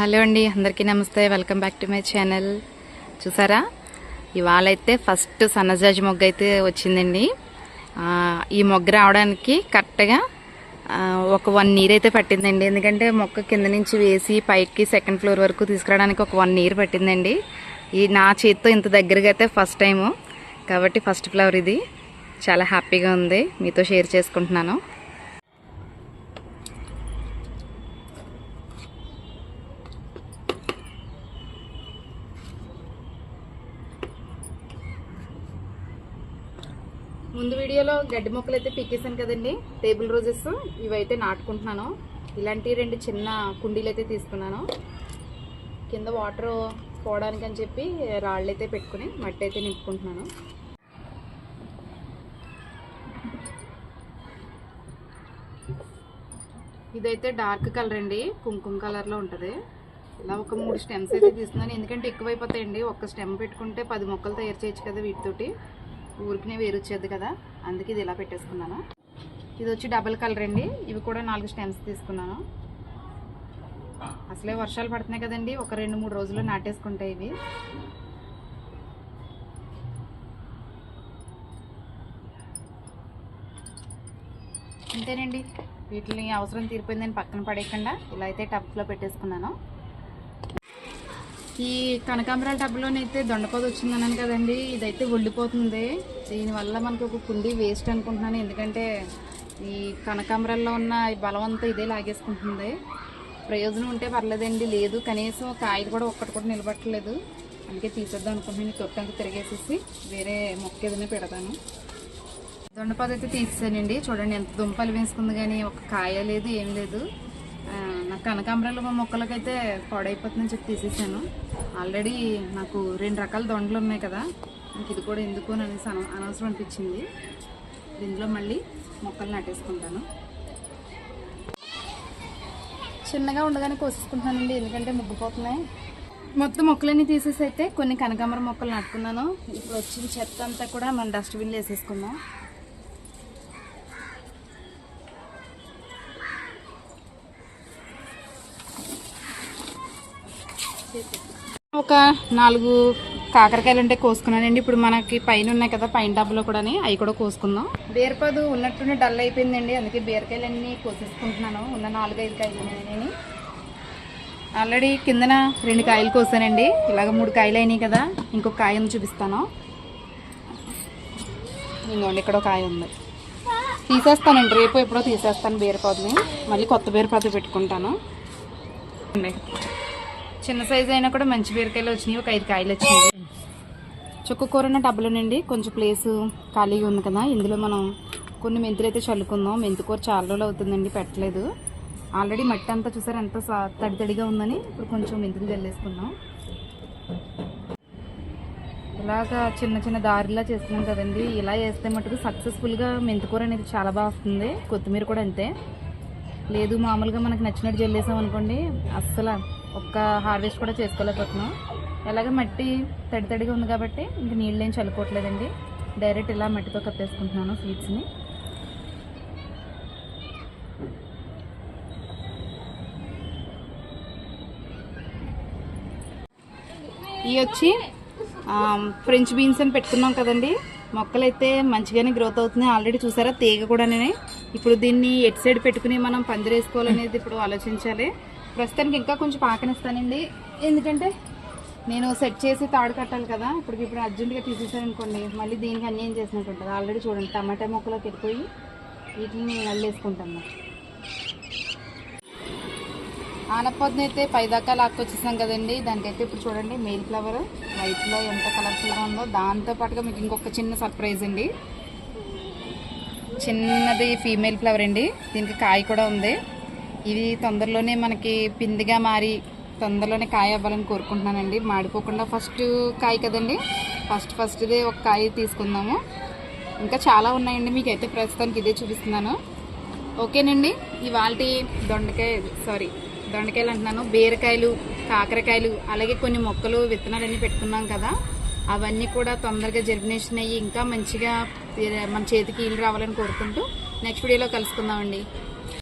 Hello అండి అందరికీ నమస్తే. Welcome back to my channel చూసారా? ఇవాళ అయితే ఫస్ట్ సన్నజాజి మొగ్గ అయితే వచ్చిందండి. ఈ మొగ్గ రావడానికి కరెక్ట్గా ఒక వన్ ఇయర్ అయితే పట్టిందండి. ఎందుకంటే మొక్క కింద నుంచి వేసి పైకి సెకండ్ ఫ్లోర్ వరకు తీసుకురావడానికి ఒక వన్ ఇయర్ పట్టిందండి. ఈ నా చేతితో ఇంత దగ్గరగా అయితే ఫస్ట్ టైము కాబట్టి ఫస్ట్ ఫ్లవర్ ఇది. చాలా హ్యాపీగా ఉంది. మీతో షేర్ చేసుకుంటున్నాను. ముందు వీడియోలో గడ్డి మొక్కలు అయితే పీకేసాను కదండి. టేబుల్ రోజెస్ ఇవైతే నాటుకుంటున్నాను. ఇలాంటి రెండు చిన్న కుండీలు అయితే తీసుకున్నాను. కింద వాటర్ పోవడానికి అని చెప్పి రాళ్ళు అయితే పెట్టుకుని మట్టి అయితే నింపుకుంటున్నాను. ఇదైతే డార్క్ కలర్ అండి. కుంకుమ కలర్లో ఉంటుంది. ఇలా ఒక మూడు స్టెమ్స్ అయితే తీస్తున్నాను ఎందుకంటే ఎక్కువైపోతాయండి. ఒక్క స్టెమ్ పెట్టుకుంటే పది మొక్కలు తయారు చేయొచ్చు కదా వీటితోటి. ఊరికినే వేరు వచ్చేది కదా అందుకే ఇది ఇలా పెట్టేసుకున్నాను. ఇది వచ్చి డబల్ కలర్ అండి. ఇవి కూడా నాలుగు స్టెమ్స్ తీసుకున్నాను. అసలే వర్షాలు పడుతున్నాయి కదండి ఒక రెండు మూడు రోజుల్లో నాటేసుకుంటాయి ఇవి. అంతేనండి వీటిని అవసరం తీరిపోయిందని పక్కన పడేయకుండా ఇలా అయితే టబ్లో పెట్టేసుకున్నాను. ఈ కనకాంబరాల టబ్లోనైతే దొండపోత వచ్చిందన్నాను కదండి ఇదైతే ఒళ్ళిపోతుంది. దీనివల్ల మనకు ఒక కుండీ వేస్ట్ అనుకుంటున్నాను. ఎందుకంటే ఈ కనకాంబరాల్లో ఉన్న ఈ బలం అంతా ఇదే లాగేసుకుంటుంది. ప్రయోజనం ఉంటే పర్లేదండి లేదు. కనీసం కాయలు కూడా ఒక్కటి కూడా నిలబట్టలేదు. అందుకే తీసేద్దాం అనుకుంటున్నాను. ఈ తొట్టంతా తిరిగేసేసి వేరే మొక్క ఏదైనా పెడతాను. దొండపాద అయితే తీసేసానండి. చూడండి ఎంత దుంపలు వేసుకుంది కానీ ఒక కాయ లేదు ఏం లేదు. నాకు కనకాంబరాలు మొక్కలకైతే పాడైపోతుందని చెప్పి తీసేసాను. ఆల్రెడీ నాకు రెండు రకాల దొండలు ఉన్నాయి కదా. ఇంక ఇది కూడా ఎందుకు అని అనేసి అన- అనవసరం అనిపించింది. దీనిలో మళ్ళీ మొక్కలు నాటేసుకుంటాను. చిన్నగా ఉండగానే కోసేసుకుంటానండి ఎందుకంటే ముగ్గిపోతున్నాయి. మొత్తం మొక్కలన్నీ తీసేసి అయితే కొన్ని కనకాంబరం మొక్కలు నాటుకున్నాను. ఇప్పుడు వచ్చిన చెత్త అంతా కూడా మన డస్ట్బిన్లో వేసేసుకుందాం. ఒక నాలుగు కాకరకాయలు ఉంటే కోసుకున్నానండి. ఇప్పుడు మనకి పైన ఉన్నాయి కదా పైన డబ్బులో కూడా అవి కూడా కోసుకుందాం. బీరపాదు ఉన్నట్టుండి డల్ అయిపోయిందండి. అందుకే బీరకాయలు అన్నీ కోసేసుకుంటున్నాను. ఉన్న నాలుగైదు కాయలు నేను ఆల్రెడీ కిందన రెండు కాయలు కోసానండి. ఇలాగ మూడు కాయలు అయినాయి కదా ఇంకొక కాయ చూపిస్తాను. ఇంకోండి ఇక్కడ ఒక కాయ ఉంది. తీసేస్తానండి. రేపు ఎప్పుడో తీసేస్తాను బీరపాదుని. మళ్ళీ కొత్త బీరపాదు పెట్టుకుంటాను. చిన్న సైజు అయినా కూడా మంచి బీరకాయలు వచ్చినాయి. ఒక ఐదు కాయలు వచ్చినాయి. చుక్క కూర ఉన్న నుండి కొంచెం ప్లేస్ ఖాళీగా ఉంది కదా. ఇందులో మనం కొన్ని మెంతులు అయితే చల్లుకుందాం. మెంతికూర చాలా రోజులు అవుతుందండి పెట్టలేదు. ఆల్రెడీ మట్టి అంతా చూసారు? ఎంత తడి తడిగా ఉందని ఇప్పుడు కొంచెం మెంతులు చల్లేసుకుందాం. ఇలాగా చిన్న చిన్న దారిలా చేస్తున్నాం కదండి. ఇలా చేస్తే మటుకు సక్సెస్ఫుల్గా మెంతికూర అనేది చాలా బాగా వస్తుంది. కొత్తిమీర కూడా అంతే. లేదు మామూలుగా మనకు నచ్చినట్టు జల్లేసాం అనుకోండి అస్సలు ఒక్క హార్వెస్ట్ కూడా చేసుకోలేకపోతున్నాం. ఎలాగ మట్టి తడి తడిగా ఉంది కాబట్టి ఇంక నీళ్ళు ఏం చల్లుకోవట్లేదండి. డైరెక్ట్ ఇలా మట్టితో కప్పేసుకుంటున్నాను సీడ్స్ని. ఇవి వచ్చి ఫ్రెంచ్ బీన్స్ అని పెట్టుకున్నాం కదండి. మొక్కలు అయితే మంచిగానే గ్రోత్ అవుతున్నాయి. ఆల్రెడీ చూసారా? తీగ కూడానే ఇప్పుడు దీన్ని ఎటు సైడ్ పెట్టుకుని మనం పందిరేసుకోవాలనేది ఇప్పుడు ఆలోచించాలి. ప్రస్తుతానికి ఇంకా కొంచెం పాకనిస్తానండి ఎందుకంటే నేను సెట్ చేసి తాడు కట్టాలి కదా ఇప్పుడు ఇప్పుడు అర్జెంటుగా తీసేసాను అనుకోండి మళ్ళీ దీనికి అన్యాయం చేసినట్టు ఉంటుంది. ఆల్రెడీ చూడండి టమాటా మొక్కలోకి పెరిపోయి వీటిని అల్లేసుకుంటాను. ఆనపొద్దున అయితే పైదాకా లాక్కొచ్చేసాం కదండి. దానికైతే ఇప్పుడు చూడండి మెయిల్ ఫ్లవర్ వైట్లో ఎంత కలర్ఫుల్గా ఉందో. దాంతో పాటుగా మీకు ఇంకొక చిన్న సర్ప్రైజ్ అండి. చిన్నది ఫీమేల్ ఫ్లవర్ అండి. దీనికి కాయ కూడా ఉంది. ఇవి తొందరలోనే మనకి పిందిగా మారి తొందరలోనే కాయ అవ్వాలని కోరుకుంటున్నానండి. మాడిపోకుండా ఫస్ట్ కాయ కదండి? ఫస్ట్ ఫస్ట్ది ఒక కాయ తీసుకుందాము. ఇంకా చాలా ఉన్నాయండి మీకు అయితే ప్రస్తుతానికి ఇదే చూపిస్తున్నాను. ఓకేనండి? ఇవాళ దొండకాయ సారీ దొండకాయలు అంటున్నాను. బీరకాయలు కాకరకాయలు అలాగే కొన్ని మొక్కలు విత్తనాలన్నీ పెట్టుకున్నాం కదా. అవన్నీ కూడా తొందరగా జర్మినేషన్ అయ్యి ఇంకా మంచిగా మన చేతికి ఇల్లు రావాలని కోరుకుంటూ నెక్స్ట్ వీడియోలో కలుసుకుందామండి.